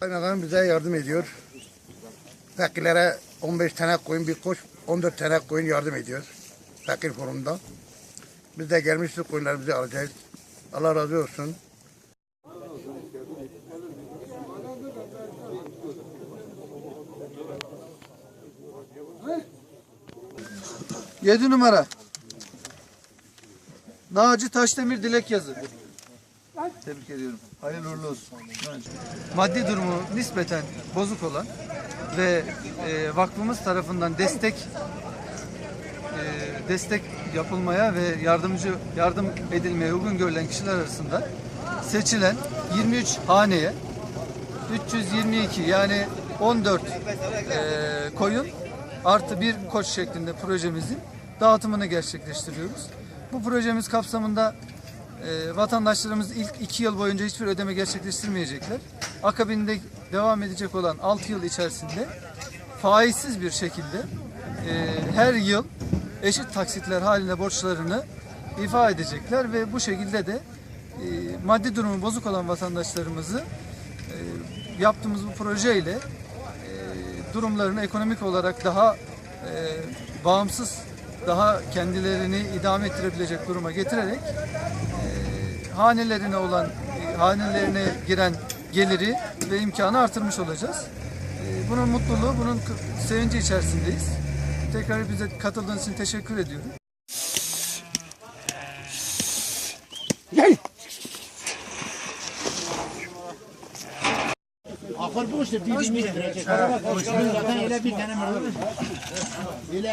Kaymakam bize yardım ediyor. Fakirlere 15 tane koyun bir koç, 14 tane koyun yardım ediyor. Fakir forumda. Biz de gelmiştik koyunlarımızı alacağız. Allah razı olsun. Yedi numara. Naci Taşdemir Dilek Yazı. Tebrik ediyorum. Hayırlı uğurlu olsun. Maddi durumu nispeten bozuk olan ve e, vakfımız tarafından destek e, destek yapılmaya ve yardımcı yardım edilmeye uygun görülen kişiler arasında seçilen 23 haneye 322 yani 14 e, koyun artı bir koç şeklinde projemizin dağıtımını gerçekleştiriyoruz. Bu projemiz kapsamında e, vatandaşlarımız ilk iki yıl boyunca hiçbir ödeme gerçekleştirmeyecekler. Akabinde devam edecek olan 6 yıl içerisinde faizsiz bir şekilde e, her yıl eşit taksitler halinde borçlarını ifa edecekler ve bu şekilde de e, maddi durumu bozuk olan vatandaşlarımızı yaptığımız bu projeyle durumlarını ekonomik olarak daha bağımsız, daha kendilerini idame ettirebilecek duruma getirerek e, hanelerine olan, e, hanelerine giren geliri ve imkanı artırmış olacağız. E, bunun mutluluğu, bunun sevinci içerisindeyiz. Tekrar bize katıldığınız için teşekkür ediyorum. Akıl boştur, bir bin lira. Zaten öyle bir tane olur?